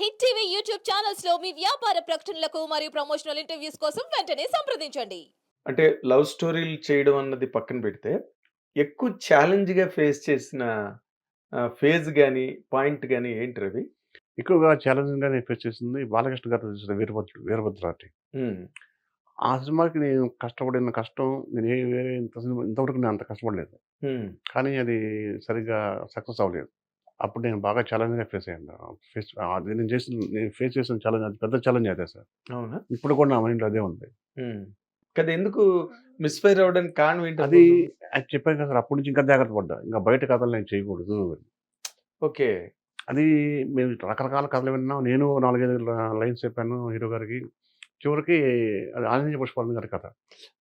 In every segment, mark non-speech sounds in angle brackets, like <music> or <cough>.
Hit TV YouTube ఛానల్స్లో మీ వ్యాపార ప్రకటనలకు మరియు ప్రమోషనల్ ఇంటర్వ్యూస్ కోసం వెంటనే సంప్రదించండి అంటే లవ్ స్టోరీలు చేయడం అన్నది పక్కన పెడితే ఎక్కువ ఛాలెంజ్‌గా ఫేస్ చేసిన ఫేజ్ గాని, పాయింట్ గాని ఏంటి రవి? ఎక్కువగా ఛాలెంజింగ్‌గా నేను ఫేస్ చేసింది బాలకృష్ణ గారితో చేసిన వీరభద్రుడు 'వీరభద్రారెడ్డి'. హ్మ్. ఆ సినిమాకి నేను కష్టపడిన కష్టం నేను ఏ వేరే ఇంత సినిమా ఇంతవరకు నేను అంత కష్టపడలేదు. హ్మ్. కానీ అది సరిగ్గా సక్సెస్ అవ్వలేదు. అప్పుడు నేను బాగా ఛాలెంజింగ్‌గా ఫేస్ అయ్యాను. ఫేస్ అది నేను చేసిన నేను ఫేస్ చేసిన ఛాలెంజ్ అది పెద్ద ఛాలెంజ్ అదే సార్. అవునా? ఇప్పుడు కూడా నా మైండ్‌లో అదే ఉంది. కదా ఎందుకు మిస్‌ఫైర్ అవ్వడానికి కారణం ఏంటి అది? అది చెప్పాను కదా సార్ అప్పటి నుంచి ఇంకా జాగ్రత్త పడ్డా. ఇంకా బయట కథలు నేను చేయకూడదు. ఓకే. అది మేము రకరకాల కథలు విన్నాం. నేను 4, 5 ల లైన్స్ చెప్పాను హీరో గారికి. చివరికి అది ఆంజనేయ పుష్పావతి గారి కథ.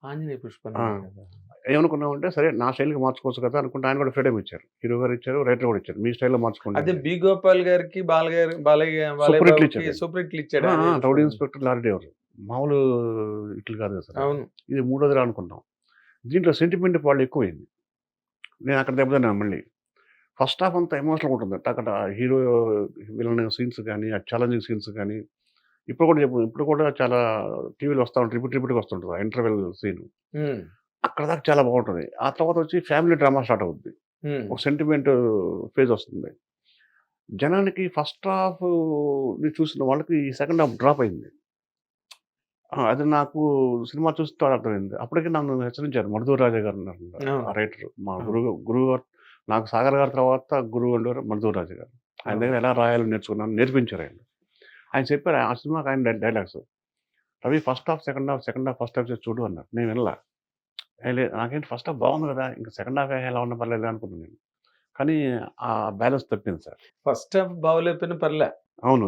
ఆంజనేయ పుష్పం ఆ! ఏమనుకున్నామంటే సరే నా స్టైల్‌కి మార్చుకోవచ్చు కదా అనుకుంటే ఆయన కూడా ఫ్రీడమ్ ఇచ్చారు. హీరో గారు ఇచ్చారు, రైటర్ కూడా ఇచ్చారు. మీ స్టైల్‌లో మార్చుకోండి. అదే. బి. గోపాల్ గారికి, బాల గారి బాలయ్య బాలయ్య సూపర్ హిట్లు బాబుకి ఇచ్చాడు. రౌడీ. Inspector lorry driver. మామూలు హిట్లు కాదు కదా సార్. అవును. ఇది మూడోదిరా అనుకున్నాం. దీంట్లో సెంటిమెంట్ వాళ్ళు ఎక్కువైంది. నేను అక్కడ దెబ్బతిన్నాను మళ్ళీ. ఫస్ట్ హాఫ్ అంతా ఎమోషనల్‌గా ఉంటుంది. అక్కడ హీరో విలన్ సీన్స్ గాని, ఆ ఛాలెంజింగ్ సీన్స్ గాని, ఇప్పుడు కూడా చెప్పు ఇప్పుడు కూడా చాలా టీవీలో వస్తా ఉంటాయి. రిపీట్ రిపీట్‌గా వస్తుంటది. ఆ ఇంటర్వెల్ సీన్. అక్కడ దాకా చాలా బాగుంటది. ఆ తర్వాత వచ్చి ఫ్యామిలీ డ్రామా స్టార్ట్ అవుద్ది. హ్మ్. ఒక సెంటిమెంట్ ఫేజ్ వస్తుంది. జనానికి ఫస్ట్ హాఫ్‌ని చూసిన వాళ్ళకి ఈ సెకండ్ హాఫ్ డ్రాప్ అయింది. అది నాకు సినిమా చూస్తే అర్థమైంది. అప్పటికే నన్ను హెచ్చరించారు. మరుదూరి రాజా గారు. ఆ రైటర్. మా. గురువు గురువు గారు నాకు సాగర్ గారి తర్వాత గురువు ఉండేవారు మరుదూరి రాజా గారు. ఆయన. దగ్గర ఎలా రాయాలో నేర్చుకున్నాను. నేర్పించారు ఆయన. ఆయన చెప్పారు ఆ సినిమాకి ఆయన dialogues. "Ravi first half, second half, second half, first half చేసి చూడు" అన్నారు. నేను వినలా. లేదు నాకేంటి ఫస్ట్ హాఫ్ బాగుంది కదా! ఇంక సెకండ్ హాఫ్ ఎలా ఉన్నా పర్లేదు అనుకున్నాను నేను. కానీ ఆ బ్యాలెన్స్ తప్పింది సార్. ఫస్ట్ హాఫ్ బాగోలేకపోయినా పర్లే. అవును.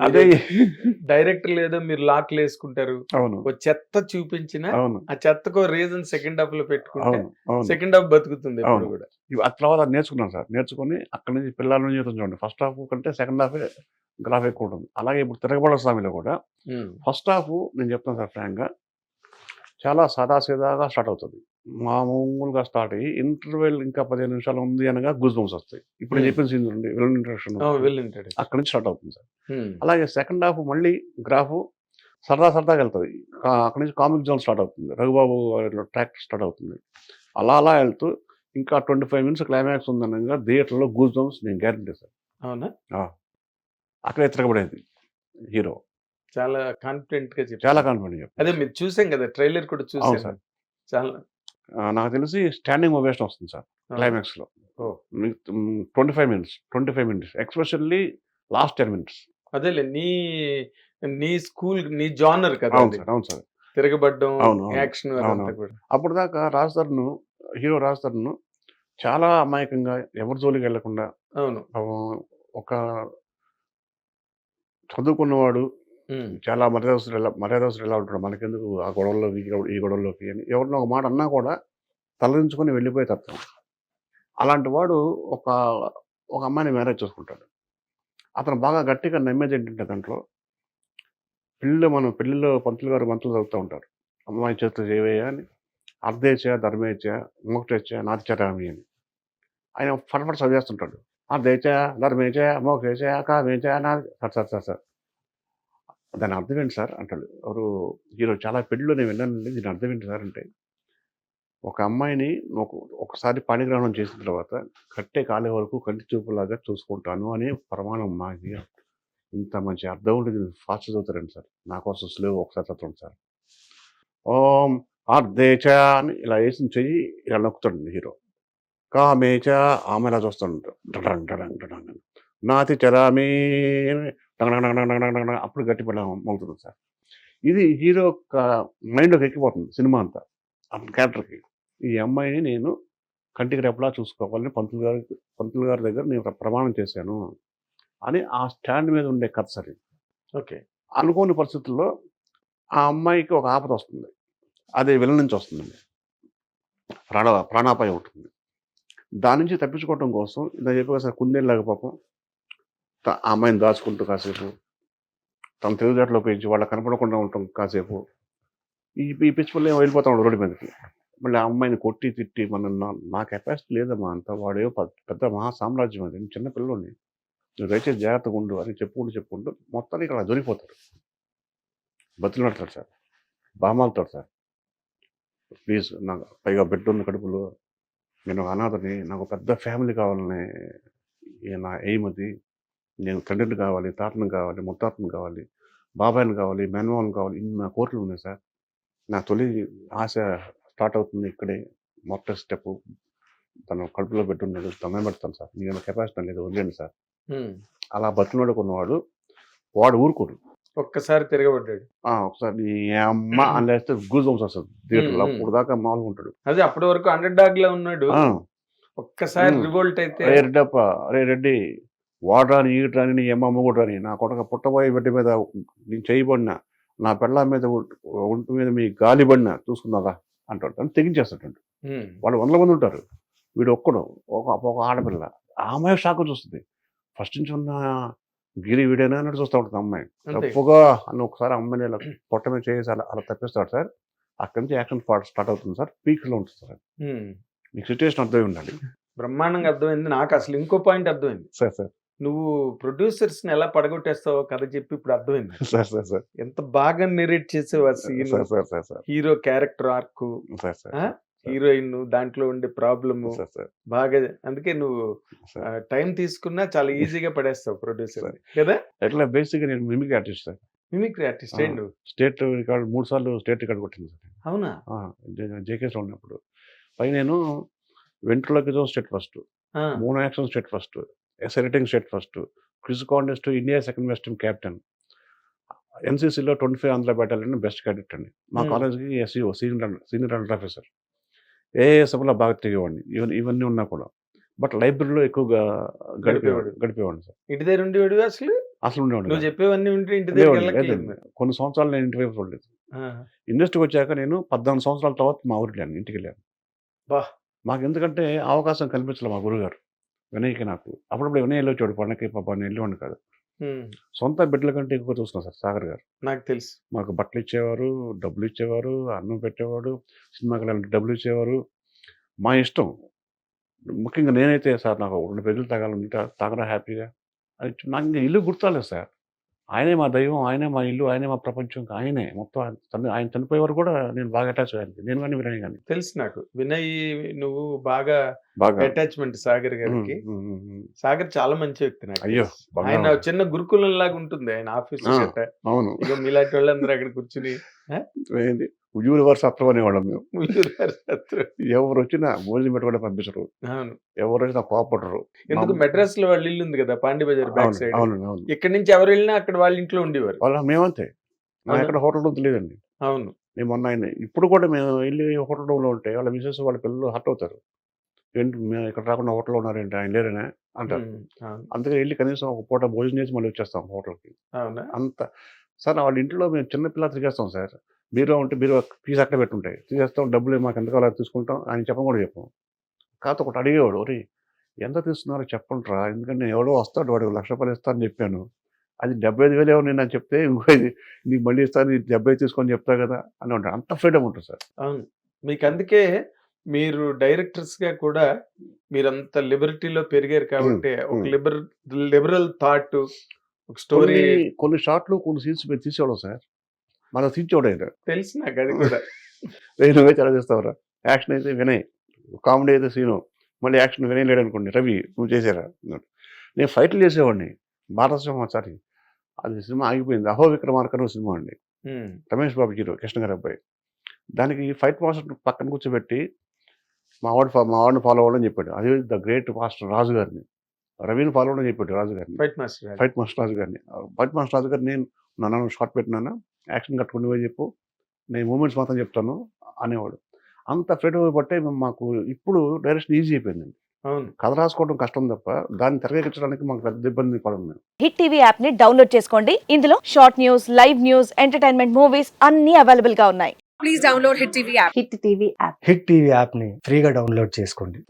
అదే <laughs> డైరెక్టర్లు ఏదో మీరు లాక్‌లేసుకుంటారు. అవును. ఓ చెత్త చూపించినా అవును. ఆ చెత్తకో రీజన్ సెకండ్ హాఫ్‌లో పెట్టుకుంటే అవును. అవును. సెకండ్ హాఫ్ బతుకుతుంది అవును. కూడా. ఆ తర్వాత నేర్చుకున్నాను సార్. నేర్చుకొని అక్కడి నుంచి పిల్లల నుంచి చూడండి. ఫస్ట్ హాఫ్ కంటే సెకండ్ హాఫే గ్రాఫ్ ఎక్కువ ఉంటుంది. అలాగే ఇప్పుడు 'తిరగబడ స్వామి'లో కూడా. ఫస్ట్ హాఫ్ నేను చెప్తాను సార్ ఫ్రాంక్‌గా చాలా సాదాసీదాగా స్టార్ట్ అవుతది. మామూలుగా స్టార్ట్ అయ్యి ఇంటర్వెల్ ఇంకా 15 నిమిషాలు ఉంది అనగా గూస్ బంప్స్ వస్తాయి. ఇప్పుడు. చెప్పిన సీన్ చూడండి విలన్ ఇంట్రడక్షన్ అక్కడి నుంచి స్టార్ట్ అవుతుంది సార్. అలాగే సెకండ్ హాఫ్ మళ్ళీ గ్రాఫ్ సరదా సరదాగా వెళ్తది. అక్కడి నుంచి కామిక్ జోన్ స్టార్ట్ అవుతుంది. రఘుబాబు ట్రాక్ స్టార్ట్ అవుతుంది. అలా అలా వెళ్తూ ఇంకా 25 మినిట్స్ క్లైమాక్స్ ఉందనంగా థియేటర్‌లో గూస్ బంప్స్ నేను గ్యారంటీ సార్. అవునా? అక్కడే తిరగబడేది హీరో. చాలా కాన్ఫిడెంట్‌గా చెప్పారు. చాలా కాన్ఫిడెంట్‌గా చెప్పాను. అదే మీరు చూసాం కదా! ట్రైలర్ కూడా చూసాను. సార్. చాలా నాకు తెలిసి స్టాండింగ్ ఓవేషన్ వస్తుంది సార్. ఓహ్! మిగతా హ్మ్, 25 minutes, 25 minutes especially last 10 minutes. అదేలే నీ నీ స్కూల్ నీ జానర్ కదా అవును. సార్. అవును సార్. తిరగబడ్డం. యాక్షన్ అదంతా అవునవును. కూడా. అప్పటిదాకా రాజ్ తరుణ్ హీరో రాజ్ తరుణ్ చాలా అమాయకంగా ఎవరి జోలికి వెళ్ళకుండా అవును. ఒక చదువుకున్నవాడు. చాలా మర్యాదస్తులు ఎలా మర్యాదస్తులు ఎలా ఉంటాడు మనకెందుకు ఆ గొడవల్లోకి ఈ గొడవల్లోకి అని ఎవరినో ఒక మాట అన్నా కూడా తలదించుకొని వెళ్ళిపోయే తత్వం. అలాంటి వాడు ఒక ఒక అమ్మాయిని మ్యారేజ్ చేసుకుంటాడు. అతను బాగా గట్టిగా నమ్మేది ఏంటంటే దాంట్లో పెళ్ళిలో మనం పెళ్ళిలో పంతులు గారు మంత్రులు చదువుతూ ఉంటారు. అమ్మాయి చేతులు చేయవేయా అని అర్ధేచ ధర్మేచ మోక్షేచ నాతిచరామి అని ఆయన ఫటఫట చదివేస్తుంటాడు. అర్ధేచ ధర్మేచ మోక్షేచ కామేచ నా సార్ సార్ సార్ సార్ దాని అర్థం ఏంటి సార్ అంటాడు. ఎవరు హీరో చాలా పెళ్ళిలో నేను విన్నానండి దీని అర్థం ఏంటి సార్ అంటే ఒక అమ్మాయిని ఒకసారి పాణిగ్రహణం చేసిన తర్వాత కట్టే కాలే వరకు కంటి చూపులాగా చూసుకుంటాను అని ప్రమాణం మాది. ఇంత మంచి అర్థం ఉండేది ఫాస్ట్ చదువుతారండి సార్. నా కోసం స్లో ఒకసారి చదవండి సార్. ఓం అర్ధేచ అని ఇలా వేసిన చెయ్యి ఇలా నొక్కుతాడు హీరో. కామేచ ఆమె ఇలా చూస్తాడు. డడంగ్ డడంగ్ డడంగ్ అని. నాతి చరామి అప్పుడు గట్టి పడ మోగుతుంది సార్. ఇది హీరో యొక్క మైండ్‌లోకి ఎక్కిపోతుంది సినిమా అంతా. అతని క్యారెక్టర్‌కి. ఈ అమ్మాయిని నేను కంటికి రెప్పలా చూసుకోవాలని పంతులు గారి పంతులు గారి దగ్గర నేను ప్రమాణం చేశాను. అని ఆ స్టాండ్ మీద ఉండే కథ సార్. ఓకే. అనుకోని పరిస్థితుల్లో ఆ అమ్మాయికి ఒక ఆపద వస్తుంది. అది విలన్ నుంచి వస్తుందండి. ప్రాణ ప్రాణాపాయం ఉంటుంది. దాని నుంచి తప్పించుకోవటం కోసం ఇందాక చెప్పాను సార్ కుందేలులాగా పాపం ఆ అమ్మాయిని దాచుకుంటూ కాసేపు తన తెలివితేటలో ఉపయోగించి వాళ్ళ కనపడకుండా ఉండటం కాసేపు ఈ ఈ పిచ్చిపల్లి వెళ్ళిపోతా ఉన్నాడు రోడ్డు మీదకి. మళ్ళీ ఆ అమ్మాయిని కొట్టి తిట్టి మన నా కెపాసిటీ లేదమ్మా అంత. వాడేవో పెద్ద మహాసామ్రాజ్యం మహా సామ్రాజ్యం అది. నేను చిన్న పిల్లోడిని. నువ్వు దయచేసి జాగ్రత్తగా ఉండు అని చెప్పుకుంటూ చెప్పుకుంటూ మొత్తానికి ఇక్కడ దొరికిపోతాడు. బతులాడతాడు సార్. బామాలతాడు సార్. ప్లీజ్ నాకు పైగా బెడ్ ఉన్న కడుపులో నేను ఒక అనాథని నాకు పెద్ద ఫ్యామిలీ కావాలని ఈ నా ఎయిమ్ అది. నేను తండ్రిని కావాలి తాతను కావాలి ముత్తాతను కావాలి బాబాయ్ని కావాలి మేనమావని కావాలి ఇన్ని నా కోరికలు ఉన్నాయి సార్. నా తొలి ఆశ స్టార్ట్ అవుతుంది ఇక్కడే మొదటి స్టెప్. తను కడుపులో పెట్టున్నాడు తొందర పెడతాను సార్. నేను కెపాసిటీ లేదు వదిలేండి సార్. అలా బతినాడు కొన్నవాడు వాడు ఊరుకోడు. ఒక్కసారి తిరగబడ్డాడు. ఒకసారి అమ్మ అని లేస్తే గూజ్ బంప్స్ వస్తుంది థియేటర్లో. అప్పుడు దాకా మామూలుగా ఉంటాడు. అదే అప్పటి వరకు అండర్ డాగ్ లా ఉన్నాడు. ఒక్కసారి. రివోల్ట్ అయితే రెడ్డప్ప అరే రెడ్డి. వాడరాని ఈడరాని నీ అమ్మ అమ్మగొడరాని నా కొడక పుట్టబోయే బిడ్డ మీద నేను చేయబడిన నా పిల్ల మీద ఒంటి- మీద మీ గాలి పడిన చూసుకున్నారా అంటాడు అని తెగించేస్తాడు. వాళ్ళు వందల మంది ఉంటారు. వీడు ఒక్కడు ఒక ఒక ఆడపిల్ల. ఆ అమ్మాయి షాక్ చూస్తుంది. ఫస్ట్ నుంచి ఉన్న గిరి వీడేనా అన్నట్టు చూస్తూ ఉంటుంది అమ్మాయి. తప్పుగా అని ఒకసారి అమ్మాయిని ఇలా పొట్ట మీద చేసి అలా అలా తప్పిస్తాడు సార్. అక్కడి నుంచి యాక్షన్ స్టార్ట్ అవుతుంది సార్. పీక్లో ఉంటుంది సార్. మీకు సిచ్యువేషన్ అర్థమై ఉండాలి. బ్రహ్మాండంగా అర్థమైంది. నాకు అసలు ఇంకో పాయింట్ అర్థమైంది. Sir sir. నువ్వు ప్రొడ్యూసర్స్ని ఎలా పడగొట్టేస్తావో కథ చెప్పి ఇప్పుడు అర్థమైంది. <laughs> Sir sir sir. ఎంత బాగా narrate చేసేవా scene. Hero character arc? Heroine దాంట్లో ఉండే ప్రాబ్లము. బాగా అందుకే నువ్వు టైం తీసుకున్నా చాలా ఈజీగా పడేస్తావు ప్రొడ్యూసర్ కదా? ఎట్లా బేసిక్గా నేను mimic artist sir. Mimicry artist నువ్వు స్టేట్ రికార్డ్ మూడు సార్లు స్టేట్ రికార్డ్ కొట్టింది సార్. అవునా? జేకేస్లో ఉన్నప్పుడు. పై నేను వెంట్రులకి state first. Mono action state first. ఎసరిటింగ్ state first quiz contest India second best captain ఎన్సీసీలో twenty five Andhra battalion best cadet అండి మా. కాలేజ్కి SEO senior senior under officer ఏఎస్ఎఫ్లో బాగా తిరిగేవాడిని ఇవన్నీ ఇవన్నీ ఉన్నా కూడా బట్ లైబ్రరీలో ఎక్కువగా గడిపేవాడు గడిపేవాడు. సార్ ఇంటి దగ్గర ఉండేవాడు అసలు అసలు నువ్వు కాదు. చెప్పేవన్నీ ఉంటే ఇంటి దగ్గర. కొన్ని సంవత్సరాలు నేను ఇంటి వైపు చూడలేదు. ఇండస్ట్రీకి వచ్చాక నేను పద్నాలుగు సంవత్సరాల తర్వాత మా ఊరికి వెళ్ళాను ఇంటికి వెళ్ళాను బా. మాకు ఎందుకంటే అవకాశం కల్పించలే మా గురుగారు వినయ్కి నాకు. అప్పుడప్పుడు వినయ్ వెళ్ళి వచ్చాడు పండగకి పాప నేను వెళ్ళేవాడిని కాదు. సొంత బిడ్డల కంటే ఎక్కువ చూస్తున్నాను సార్ సాగర్ గారు. నాకు తెలుసు. మాకు బట్టలు ఇచ్చేవారు డబ్బులు ఇచ్చేవారు అన్నం పెట్టేవాడు సినిమాకి వెళ్ళాలంటే డబ్బులు ఇచ్చేవారు. మా ఇష్టం. ముఖ్యంగా నేనైతే సార్ నాకు రెండు పెద్దలు తాగాలంటే తాగరా హ్యాపీగా. అది నాకు ఇంకా ఇల్లు గుర్తులేదు సార్. ఆయనే మా దైవం ఆయనే మా ఇల్లు ఆయనే మా ప్రపంచం ఆయనే. మొత్తం ఆయన చని- ఆయన చనిపోయే వరకు కూడా నేను బాగా అటాచ్ అయ్యాను నేను కానీ వినయ్ కానీ. తెలుసు నాకు. వినయ్ నువ్వు బాగా బాగా. అటాచ్మెంట్ సాగర్ గారికి. సాగర్ చాలా మంచి వ్యక్తి నాకు అయ్యో. ఆయన చిన్న గురుకులం లాగా ఉంటుంది ఆయన ఆఫీస్ అవును. ఇక మీలాంటి వాళ్ళందరూ అక్కడ కూర్చుని యూనివర్స్ అత్రం అనేవాళ్ళం మేము. ఎవరు వచ్చినా భోజనం పెట్టుకుంటే పంపించరు అవును. ఎవరు వచ్చినా కోపడరు ఎందుకు మా- మెడ్రాస్లో వాళ్ళ ఇల్లు ఉంది కదా పాండి బజార్ బ్యాక్ సైడ్. ఇక్కడ నుంచి ఎవరు వెళ్ళినా అక్కడ వాళ్ళ ఇంట్లో ఉండేవారు. వాళ్ళ మేమంతే. అవునా? ఎక్కడ హోటల్ రూమ్ తెలియదండి అవును. మేము మొన్న ఆయన ఇప్పుడు కూడా మేము వెళ్ళి హోటల్ రూమ్లో ఉంటే వాళ్ళ మిసెస్ వాళ్ళ పిల్లలు హర్ట్ అవుతారు. ఏంటి మేము ఇక్కడ రాకుండా హోటల్లో ఉన్నారేంటి? ఆయన లేరనే? అంటారు. అందుకని వెళ్ళి కనీసం ఒక పూట భోజనం చేసి మళ్ళీ వచ్చేస్తాం హోటల్కి. అంత సార్ వాళ్ళ ఇంట్లో మేము చిన్న పిల్లలు తిరిగేస్తాం సార్. బీరో ఉంటే బీరో ఫీజు అక్కడ పెట్టుంటాయి. తీసేస్తాం డబ్బులు మాకు ఎంత కావాలో తీసుకుంటాం ఆయన చెప్పం కూడా చెప్పాం. కాకపోతే ఒకటి అడిగేవాడు ఒరే ఎంత తీస్తున్నారో చెప్పండిరా? ఎందుకంటే నేను ఎవడో వస్తాడు వాడు లక్ష రూపాయలు ఇస్తానని చెప్పాను. అది డెబ్బై ఐదు వేలు నేను చెప్తే ఇంకో ఇది నీకు మళ్ళీ ఇస్తాను డెబ్బై తీసుకొని చెప్తా కదా అని ఉంటాడు. అంత ఫ్రీడమ్ ఉంటుంది సార్. అవును. మీకు అందుకే మీరు డైరెక్టర్స్గా కూడా మీరంత లిబర్టీలో పెరిగారు కాబట్టి ఒక. లిబర్ లిబరల్ థాట్ ఒక స్టోరీ కొన్ని షాట్లు కొన్ని సీన్స్ మీరు తీసేవాడు సార్. మనం తీర్చేవాడు ఆయన తెలుసు నాకు అది కూడా. <laughs> "రేయ్, నువ్వే చాలా చేస్తావురా. యాక్షన్ అయితే వినయ్ కామెడీ అయితే సీను. మళ్ళీ యాక్షన్ వినయ్ లేడు అనుకోండి రవి నువ్వు చేసారా నేను ఫైట్లు చేసేవాడిని. భారతసింహాచారి అది సినిమా ఆగిపోయింది. అహో విక్రమార్కను సినిమా అండి. రమేష్ బాబు హీరో కృష్ణ గారి అబ్బాయి. దానికి ఫైట్ మాస్టర్ పక్కన కూర్చోబెట్టి మా వాడు మా వాడిని ఫాలో అవ్వడం చెప్పాడు. అదే ద గ్రేట్ మాస్టర్ రాజు గారిని. రవిని ఫాలో అవ్వడం చెప్పాడు రాజు గారిని. Fight master. Fight master Raju గారిని. ఫైట్ మాస్టర్ రాజు గారు నేను నన్ను షార్ట్ పెట్టినాను యాక్షన్ కట్టుకుని పోయి చెప్పు. నేను మూమెంట్స్ మాత్రం చెప్తాను అనేవాడు. అంత ఫ్రీడమ్ బట్టే మాకు ఇప్పుడు డైరెక్షన్ ఈజీ అయిపోయిందండి. అవును. కథ రాసుకోవడం కష్టం తప్ప దాన్ని తెరకెక్కించడానికి మాకు పెద్ద ఇబ్బంది మేము. హిట్ టీవీ యాప్ని డౌన్లోడ్ చేసుకోండి. ఇందులో short news live news entertainment movies అన్ని అవైలబుల్గా ఉన్నాయి. please download Hit TV app. Hit TV app. Hit TV యాప్ని ఫ్రీగా డౌన్లోడ్ చేసుకోండి.